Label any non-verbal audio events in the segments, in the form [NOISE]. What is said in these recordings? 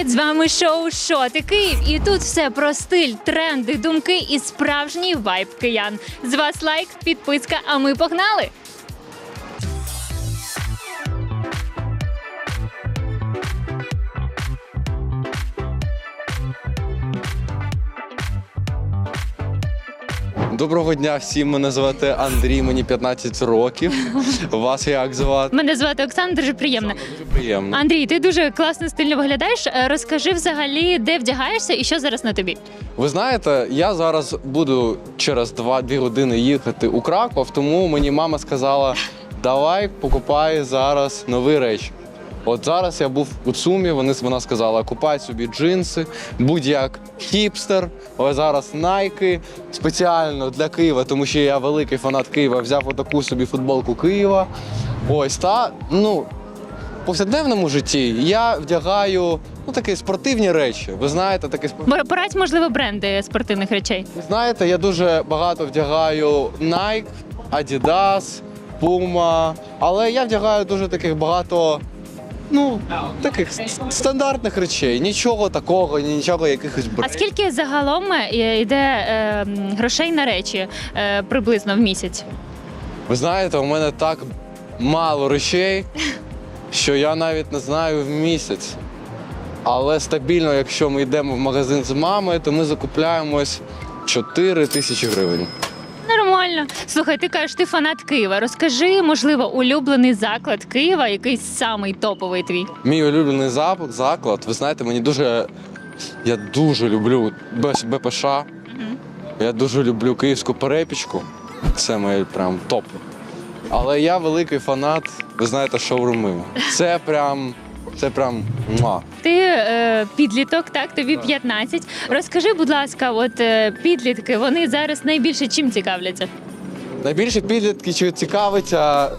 Привіт! З вами шоу «Що ти Київ? І тут все про стиль, тренди, думки і справжній вайб киян. З вас лайк, підписка, а ми погнали! Доброго дня всім. Мене звати Андрій, мені 15 років. Вас як звати? Мене звати Оксана, дуже приємно. Дуже приємно. Андрій, ти дуже класно стильно виглядаєш. Е, Розкажи взагалі, де вдягаєшся і що зараз на тобі. Ви знаєте, я зараз буду через 2-2 години їхати у Краков, тому мені мама сказала: давай покупай зараз нові речі. От зараз я був у Цумі, вони, вона сказала, купай собі джинси, будь як хіпстер. Ось зараз найки спеціально для Києва, тому що я великий фанат Києва, взяв отаку собі футболку Києва. Ось та ну в повсякденному житті я вдягаю ну такі спортивні речі. Ви знаєте, такі спортивні. Порадь, можливо, бренди спортивних речей. Ви знаєте, я дуже багато вдягаю Nike, Adidas, Puma, але я вдягаю дуже таких багато. Ну, таких стандартних речей. Нічого такого, нічого якихось А скільки загалом е, йде е, грошей на речі е, приблизно в місяць? Ви знаєте, у мене так мало речей, що я навіть не знаю в місяць. Але стабільно, якщо ми йдемо в магазин з мамою, то ми закупляємось 4 тисячі гривень. Нормально. Слухай, ти кажеш, ти фанат Києва. Розкажи, можливо, улюблений заклад Києва, якийсь самий топовий твій. Мій улюблений запах, заклад. Ви знаєте, мені дуже. Я дуже люблю Б- БПШ. Я дуже люблю київську перепічку. Це моє прям топ. Але я великий фанат, ви знаєте, шоуруми. Це прям. Це прям муа. Ти е, підліток, так тобі 15. Розкажи, будь ласка, от е, підлітки, вони зараз найбільше чим цікавляться? Найбільше підлітки чи цікавиться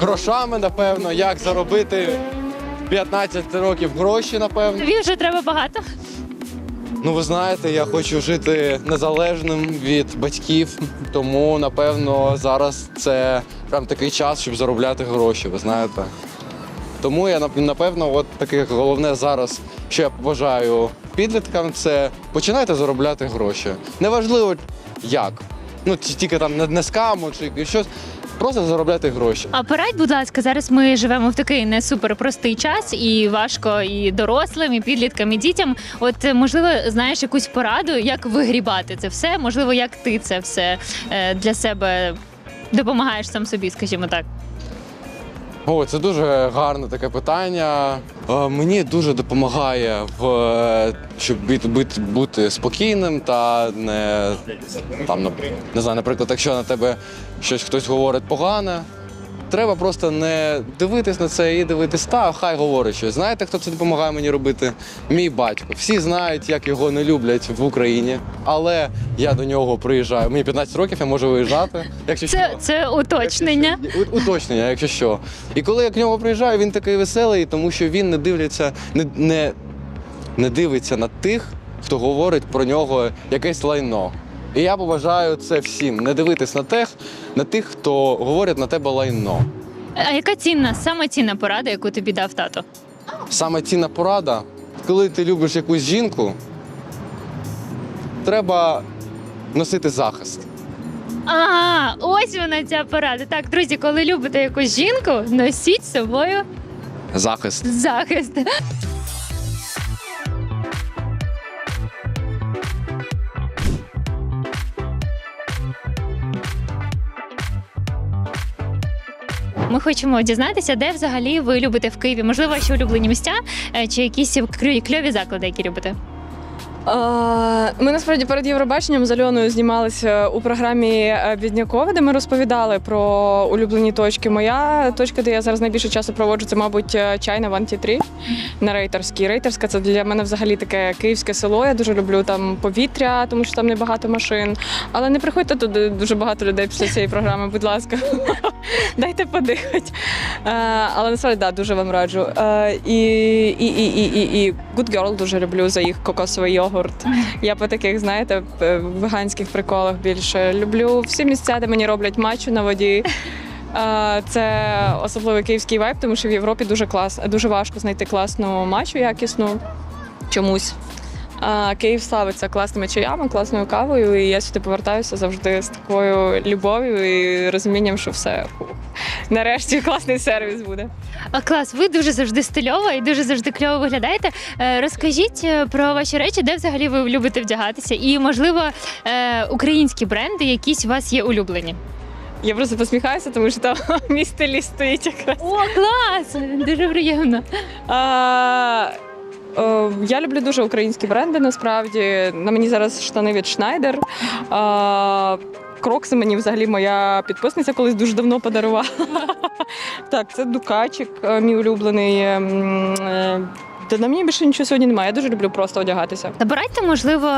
грошами, напевно, як заробити 15 років гроші, напевно. Тобі вже треба багато. Ну, ви знаєте, я хочу жити незалежним від батьків, тому напевно зараз це прям такий час, щоб заробляти гроші. Ви знаєте. Тому я напевно, от таке головне зараз, що я побажаю підліткам, це починайте заробляти гроші. Неважливо як. Ну, тільки там не, з чи щось. Просто заробляти гроші. А порадь, будь ласка, зараз ми живемо в такий не супер простий час, і важко і дорослим, і підліткам, і дітям. От можливо, знаєш якусь пораду, як вигрібати це все? Можливо, як ти це все е, для себе допомагаєш сам собі, скажімо так. О, це дуже гарне таке питання. Е, Мені дуже допомагає в е, щоб бути, бути, спокійним та не там не знаю, наприклад, якщо на тебе щось хтось говорить погане. Треба просто не дивитись на це і дивитись, та хай говорить щось. Знаєте, хто це допомагає мені робити? Мій батько. Всі знають, як його не люблять в Україні, але я до нього приїжджаю. Мені 15 років, я можу виїжджати. Якщо Це, що. це уточнення. У- Уточнення, якщо що. І коли я к ньому приїжджаю, він такий веселий, тому що він не дивляться, не, не, не дивиться на тих, хто говорить про нього якесь лайно. І я побажаю це всім не дивитись на тих, на тих, хто говорить на тебе лайно. А яка цінна, саме цінна порада, яку тобі дав тато? Саме цінна порада, коли ти любиш якусь жінку, треба носити захист. Ага, ось вона ця порада. Так, друзі, коли любите якусь жінку, носіть з собою Захист. захист. Ми хочемо дізнатися, де взагалі ви любите в Києві. Можливо, ваші улюблені місця е, чи якісь клю- кльові заклади, які любите. Ми насправді перед Євробаченням з Альоною знімалися у програмі е, Біднякова, де ми розповідали про улюблені точки. Моя точка, де я зараз найбільше часу проводжу, це, мабуть, е, чайна Ван Ті 3 на Рейтерській. Рейтерська це для мене взагалі таке київське село. Я дуже люблю там повітря, тому що там небагато машин. Але не приходьте туди дуже багато людей після цієї програми, будь ласка. [LAUGHS] Дайте подихати. Е, Але насправді да, дуже вам раджу. І, Good Girl дуже люблю за їх кокосовий йогурт. Я по таких, знаєте, п- веганських приколах більше люблю всі місця, де мені роблять матчу на воді. [LAUGHS] Е, Це особливий київський вайб, тому що в Європі дуже клас, дуже важко знайти класну матчу якісну чомусь. А Київ славиться класними чаями, класною кавою, і я сюди повертаюся завжди з такою любов'ю і розумінням, що все фу, нарешті класний сервіс буде. А клас, ви дуже завжди стильова і дуже завжди кльово виглядаєте. Е, Розкажіть е, про ваші речі, де взагалі ви любите вдягатися, і можливо е, українські бренди, якісь у вас є улюблені. Я просто посміхаюся, тому що там [LAUGHS] мій стиліст стоїть якраз. О, клас! Дуже приємно. А, я люблю дуже українські бренди. Насправді на мені зараз штани від. А, Крокси мені взагалі моя підписниця колись дуже давно подарувала. [LAUGHS] Так, це Дукачик, е, мій улюблений. Та на мені більше нічого сьогодні немає. Я дуже люблю просто одягатися. Набирайте, можливо,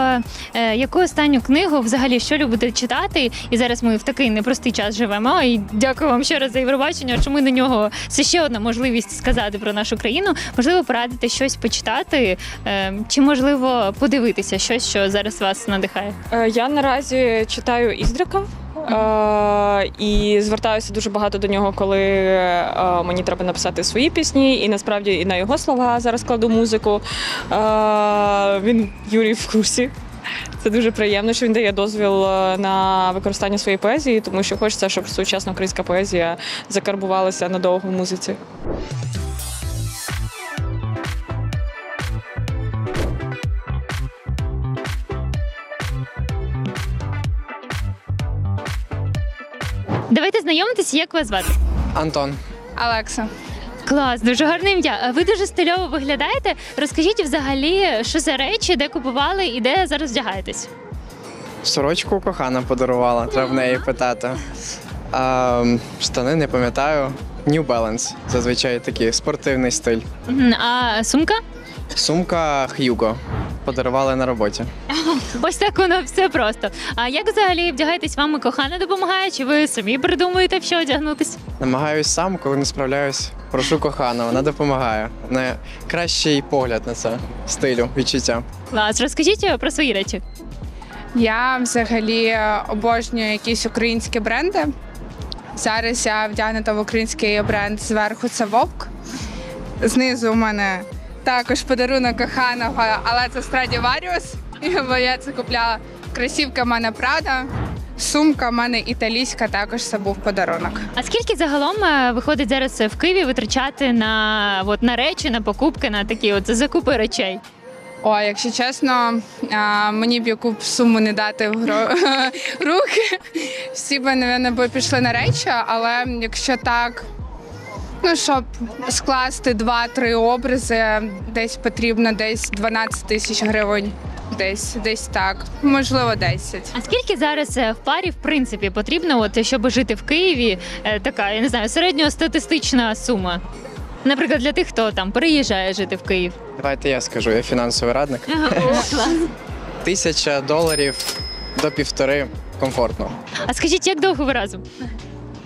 е, яку останню книгу взагалі що любите читати. І зараз ми в такий непростий час живемо. І дякую вам ще раз за Євробачення. Що ми на нього це ще одна можливість сказати про нашу країну. Можливо, порадити щось почитати, е, чи можливо подивитися щось, що зараз вас надихає. Е, Я наразі читаю Іздрика. Е, і звертаюся дуже багато до нього, коли е, мені треба написати свої пісні, і насправді і на його слова зараз кладу музику. Е, він Юрій в курсі. Це дуже приємно, що він дає дозвіл е, на використання своєї поезії, тому що хочеться, щоб сучасна українська поезія закарбувалася надовго в музиці. Знайомитися, як вас звати. Антон. Алекса. Клас, дуже гарне ім'я. Ви дуже стильово виглядаєте. Розкажіть взагалі, що за речі, де купували і де зараз вдягаєтесь? Сорочку кохана подарувала, треба в неї питати. А, штани не пам'ятаю. New Balance, зазвичай такий спортивний стиль. Мгм, А сумка? Сумка Hugo. Подарували на роботі. [LAUGHS] Ось так воно все просто. А як взагалі вдягаєтесь вам і кохана допомагає? Чи ви самі придумуєте, в що одягнутись? Намагаюсь сам, коли не справляюсь, прошу кохану, вона допомагає. Найкращий погляд на це стилю, відчуття. Клас, розкажіть про свої речі. Я взагалі обожнюю якісь українські бренди. Зараз я вдягнута в український бренд зверху це Вовк. Знизу у мене також подарунок коханого, але це Stradivarius, [LAUGHS] бо я це купляла. Красівка в мене Прада, сумка в мене італійська, також це був подарунок. А скільки загалом е, виходить зараз в Києві витрачати на, от, на речі, на покупки, на такі от закупи речей? О, якщо чесно, а, мені б яку б суму не дати в гро... [LAUGHS] руки. Всі б, напевно, пішли на речі, але якщо так, ну щоб скласти два-три образи, десь потрібно десь 12 тисяч гривень. Десь, десь так, можливо, 10. А скільки зараз е, в парі в принципі потрібно, от, щоб жити в Києві, е, така, я не знаю, середньостатистична сума? Наприклад, для тих, хто там переїжджає жити в Київ. Давайте я скажу, я фінансовий радник. Тисяча доларів до півтори комфортно. А скажіть, як довго ви разом?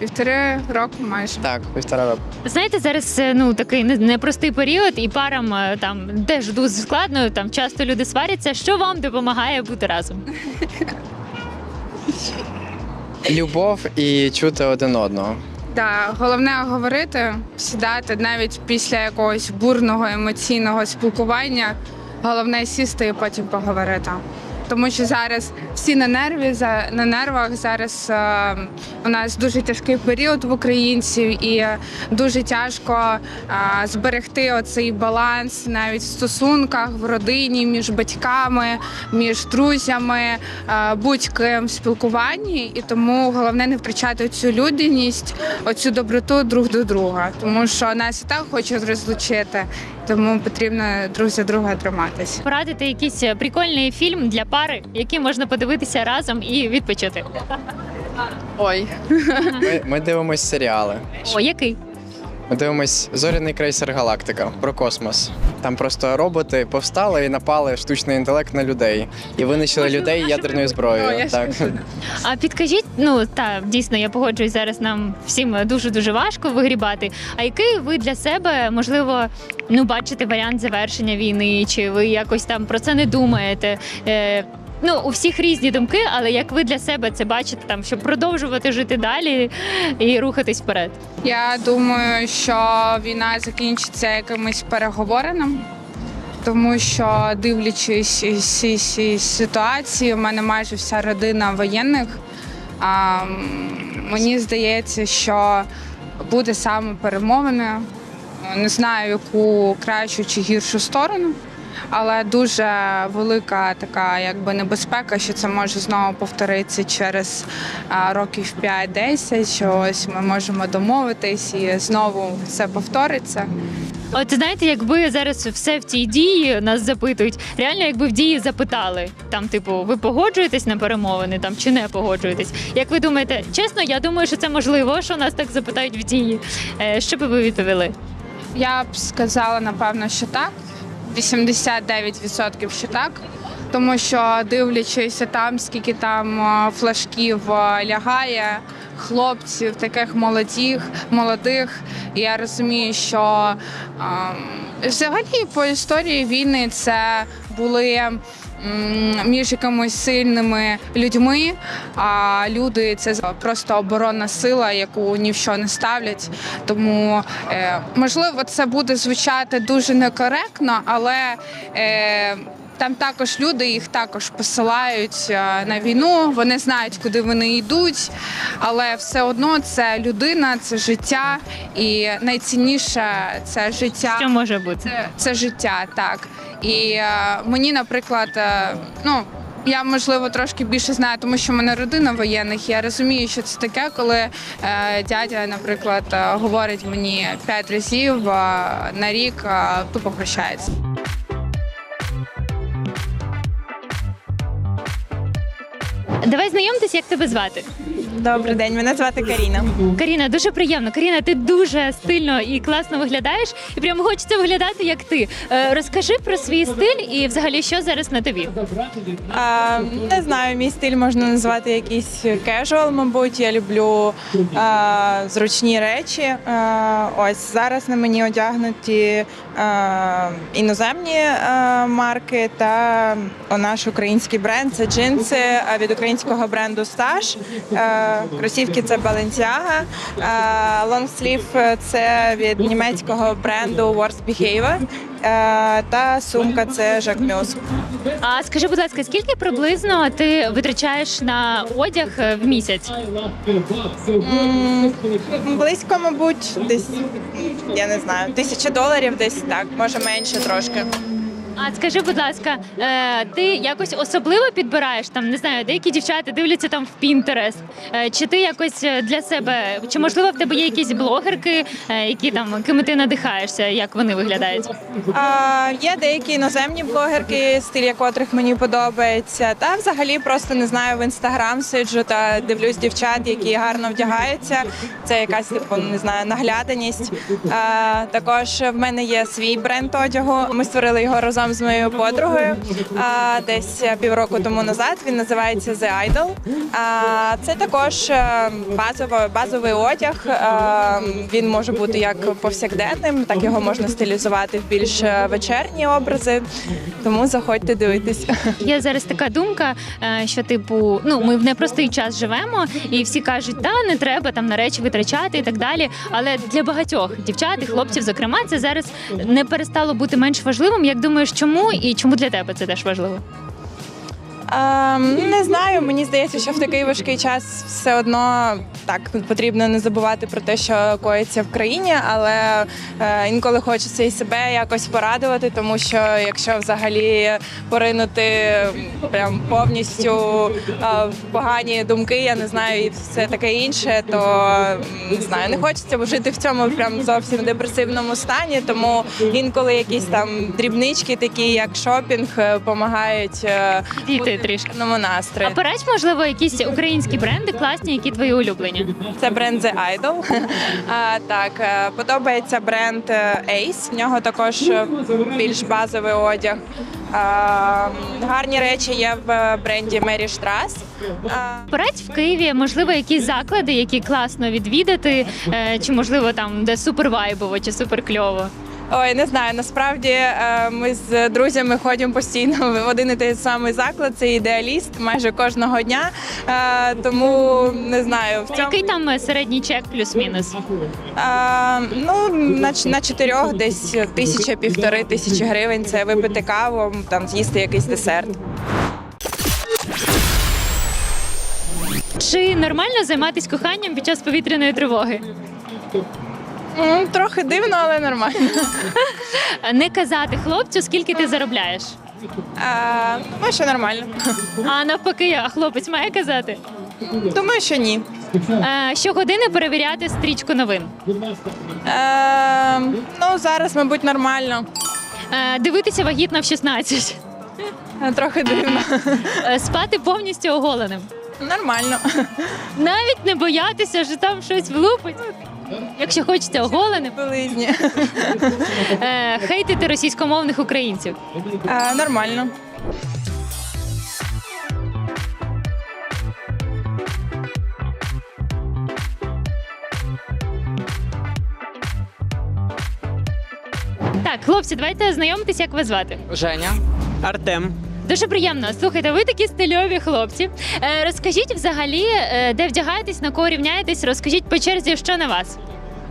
Півтори року майже. Так, півтора року. Знаєте, зараз е, ну такий непростий період, і парам е, там теж дуже складно. Там часто люди сваряться. Що вам допомагає бути разом? Любов і чути один одного. Так, головне говорити, сідати навіть після якогось бурного емоційного спілкування. Головне сісти і потім поговорити. Тому що зараз всі на нерві, на нервах. Зараз е, у нас дуже тяжкий період в українців, і дуже тяжко е, зберегти оцей баланс навіть в стосунках, в родині, між батьками, між друзями, е, будь-ким спілкуванні. І тому головне не втрачати цю людяність, оцю доброту друг до друга. Тому що нас і так хочуть розлучити, тому потрібно друг за друга триматися. Порадити якийсь прикольний фільм для пари, який можна подивитися разом і відпочити. Ой. Ми, ми дивимось серіали. О, який? Ми дивимось зоряний крейсер Галактика про космос. Там просто роботи повстали і напали штучний інтелект на людей і винищили людей ядерною зброєю. Так. А підкажіть, ну та дійсно я погоджуюсь зараз. Нам всім дуже дуже важко вигрібати. А який ви для себе можливо ну бачите варіант завершення війни? Чи ви якось там про це не думаєте? Е, ну у всіх різні думки, але як ви для себе це бачите, там щоб продовжувати жити далі і рухатись вперед? Я думаю, що війна закінчиться якимись переговорами, тому що дивлячись ці ситуації, у мене майже вся родина воєнних. А, мені здається, що буде саме перемовини. Не знаю, яку кращу чи гіршу сторону. Але дуже велика така якби небезпека, що це може знову повторитися через років 5-10, що ось ми можемо домовитись і знову все повториться. От знаєте, якби зараз все в цій дії нас запитують, реально, якби в дії запитали, там, типу, ви погоджуєтесь на перемовини там чи не погоджуєтесь? Як ви думаєте, чесно, я думаю, що це можливо, що нас так запитають в дії. Е, Що би ви відповіли? Я б сказала, напевно, що так. 89% що так. Тому що дивлячись там, скільки там е, флажків е, лягає, хлопців, таких молодих, молодих, я розумію, що ем, взагалі по історії війни це були між якимись сильними людьми, а люди це просто оборонна сила, яку ні в що не ставлять. Тому е, можливо це буде звучати дуже некоректно, але е, там також люди їх також посилають е, на війну. Вони знають, куди вони йдуть, але все одно це людина, це життя, і найцінніше це життя. Що може бути? Це, це життя, так. І е, мені, наприклад, е, ну. Я можливо трошки більше знаю, тому що в мене родина воєнних. Я розумію, що це таке, коли е, дядя, наприклад, е, говорить мені п'ять разів е, на рік е, тупо прощається. Давай знайомтесь, як тебе звати. Добрий день, мене звати Каріна. Каріна, дуже приємно. Каріна, ти дуже стильно і класно виглядаєш, і прямо хочеться виглядати як ти. Е, Розкажи про свій стиль і взагалі що зараз на тобі. А, не знаю, мій стиль можна назвати якийсь кежуал, мабуть. Я люблю а, зручні речі. А, ось зараз на мені одягнуті а, іноземні а, марки та наш український бренд. Це джинси від українського бренду Стаж. Кросівки це Balenciaga. Лонгслів це від німецького бренду Worst Behavior. Та сумка це Jacques Mus. А скажи, будь ласка, скільки приблизно ти витрачаєш на одяг е, в місяць? М, Близько, мабуть, десь я не знаю, тисяча доларів, десь так, може менше трошки. А скажи, будь ласка, е, ти якось особливо підбираєш там, не знаю, деякі дівчата дивляться там в е, чи ти якось е, для себе, чи можливо в тебе є якісь блогерки, е, які там ким ти надихаєшся, як вони виглядають? А, є деякі іноземні блогерки, стиль якотрих мені подобається. Та взагалі просто не знаю в інстаграм сиджу та дивлюсь дівчат, які гарно вдягаються. Це якась типу не знаю нагляданість. А, також в мене є свій бренд одягу. Ми створили його разом з моєю подругою. А, десь півроку тому назад. Він називається The Idol. А, це також е, базово, базовий одяг. А, він може бути як повсякденним, так його можна стилізувати в більш е, вечірні образи. Тому заходьте дивитися. Є зараз така думка, е, що типу, ну ми в непростий час живемо, і всі кажуть, та не треба там на речі витрачати і так далі. Але для багатьох дівчат і хлопців, зокрема, це зараз не перестало бути менш важливим. Як думаєш, чому і чому для тебе це теж важливо? Ем, не знаю, мені здається, що в такий важкий час все одно так потрібно не забувати про те, що коїться в країні, але е, інколи хочеться і себе якось порадувати, тому що якщо взагалі поринути прям повністю е, в погані думки, я не знаю, і все таке інше, то не знаю, не хочеться жити в цьому прям зовсім депресивному стані. Тому інколи якісь там дрібнички, такі як шопінг, допомагають Діти трішки. гарному настрої. А порадь, можливо, якісь українські бренди класні, які твої улюблені. Це бренд The Idol. А, так, е, подобається бренд е, Ace. В нього також е, більш базовий одяг. А, гарні речі є в бренді Mary Strass. А, Порадь в Києві, можливо, якісь заклади, які класно відвідати, е, чи можливо там де супер вайбово, чи супер кльово. Ой, не знаю. Насправді е, ми з друзями ходимо постійно в один і той самий заклад. Це ідеаліст майже кожного дня. Е, Тому не знаю. В цьому Який там е, середній чек плюс-мінус? ну на, на чотирьох десь тисяча півтори тисячі гривень. Це випити каву, там з'їсти якийсь десерт. Чи нормально займатися коханням під час повітряної тривоги? Трохи дивно, але нормально. [LAUGHS] Не казати хлопцю, скільки ти заробляєш. Е, Ну, що нормально. А навпаки, а хлопець має казати. Думаю, що ні. Щогодини перевіряти стрічку новин. Ну, зараз, мабуть, нормально. Дивитися вагітна в 16. Е, Трохи дивно. Е, Спати повністю оголеним. Нормально. Навіть не боятися, що там щось влупить. Якщо хочеться оголеним, Білизні. [LAUGHS] Е, хейтити російськомовних українців. Е, Нормально. Так, хлопці, давайте знайомитись, як вас звати. Женя. Артем. Дуже приємно. Слухайте, ви такі стильові хлопці. Е, розкажіть взагалі, е, де вдягаєтесь, на кого рівняєтесь, розкажіть по черзі, що на вас.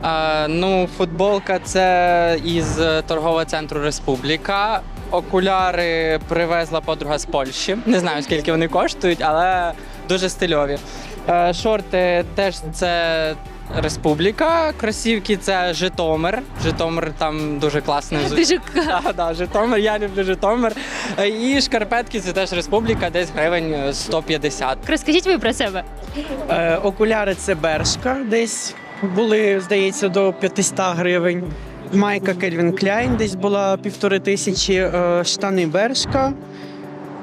Е, ну, футболка це із е, торгового центру Республіка. Окуляри привезла подруга з Польщі. Не знаю, скільки вони коштують, але дуже стильові. Е, шорти теж це Республіка. Кросівки це Житомир. Житомир там дуже класний. Дуже [LAUGHS] Да, да, Житомир, я люблю Житомир. Е, І шкарпетки це теж Республіка, десь гривень е, 150. розкажіть ви про себе. Е, окуляри це бершка, десь були, здається, до 500 гривень. Майка Кельвін Кляйн десь була півтори тисячі, е, штани бершка.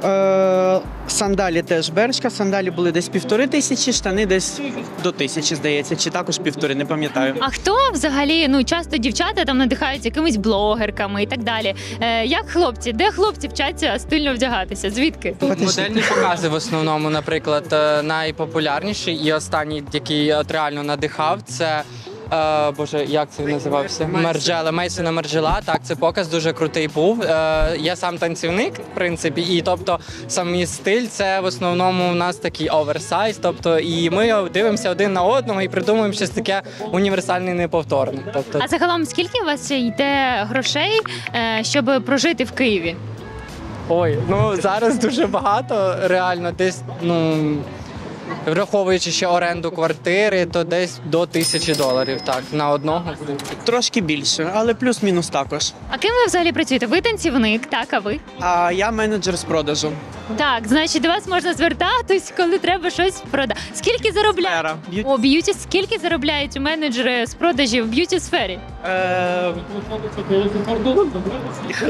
Е, сандалі теж бершка. Сандалі були десь півтори тисячі, штани десь до тисячі, здається, чи також півтори, не пам'ятаю. А хто взагалі ну часто дівчата там надихаються якимись блогерками і так далі? Е, як хлопці, де хлопці вчаться стильно вдягатися? Звідки? Модельні покази в основному, наприклад, е, найпопулярніший і останній, який от реально надихав, це. Е, Боже, як це називався? Марджела, Мейсона Марджела. Так, це показ дуже крутий був. Е, я сам танцівник, в принципі, і тобто самий стиль це в основному у нас такий оверсайз. Тобто, і ми дивимося один на одного і придумуємо щось таке універсальне і неповторне. Тобто, А загалом скільки у вас йде грошей, е, щоб прожити в Києві? ой, ну зараз дуже багато, реально, десь ну. Враховуючи ще оренду квартири, то десь до тисячі доларів так на одного. Трошки більше, але плюс-мінус також. А ким ви взагалі працюєте? Ви танцівник, так, а ви? А я менеджер з продажу. Так, значить, до вас можна звертатись, коли треба щось продати. Скільки заробляють? Сфера. О, б'юті, скільки заробляють менеджери з продажів в б'юті сфері? Е,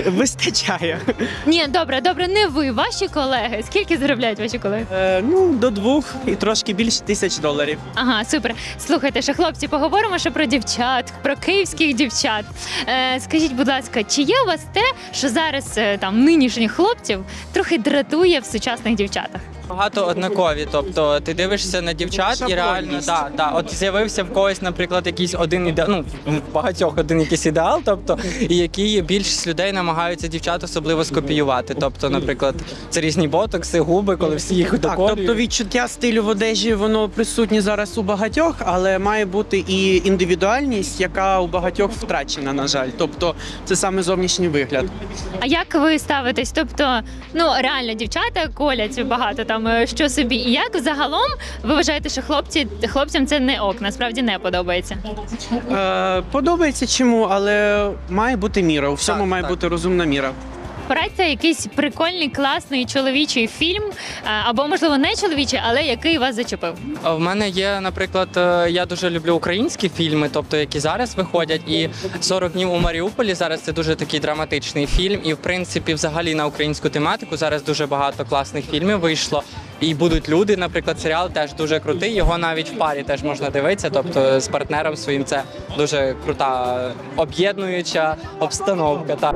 вистачає. Ні, добре, добре, не ви, ваші колеги. Скільки заробляють ваші колеги? Е, ну, до двох і трошки більше тисяч доларів. Ага, супер. Слухайте, ще хлопці, поговоримо ще про дівчат, про київських дівчат. Е, скажіть, будь ласка, чи є у вас те, що зараз е, там нинішніх хлопців трохи дратує в сучасних дівчатах? Багато однакові. Тобто ти дивишся на дівчат і реально да, да, от з'явився в когось, наприклад, якийсь один ідеал, ну в багатьох один якийсь ідеал, тобто і який більшість людей намагаються дівчат особливо скопіювати. Тобто, наприклад, це різні ботокси, губи, коли всі їх Так, тобто відчуття стилю в одежі воно присутнє зараз у багатьох, але має бути і індивідуальність, яка у багатьох втрачена, на жаль. Тобто це саме зовнішній вигляд. А як ви ставитесь? Тобто, ну реально дівчата колять багато там е, що собі. І як загалом ви вважаєте, що хлопці хлопцям це не ок, насправді не подобається? Е, подобається чому, але має бути міра. У всьому Так, має так. бути розумна міра. Порадьте якийсь прикольний, класний чоловічий фільм, е, або можливо не чоловічий, але який вас зачепив. В мене є, наприклад, е, я дуже люблю українські фільми, тобто які зараз виходять. І 40 днів у Маріуполі зараз це дуже такий драматичний фільм. І в принципі, взагалі на українську тематику зараз дуже багато класних фільмів вийшло. І будуть люди, наприклад, серіал теж дуже крутий. Його навіть в парі теж можна дивитися. Тобто з партнером своїм це дуже крута об'єднуюча обстановка. Так.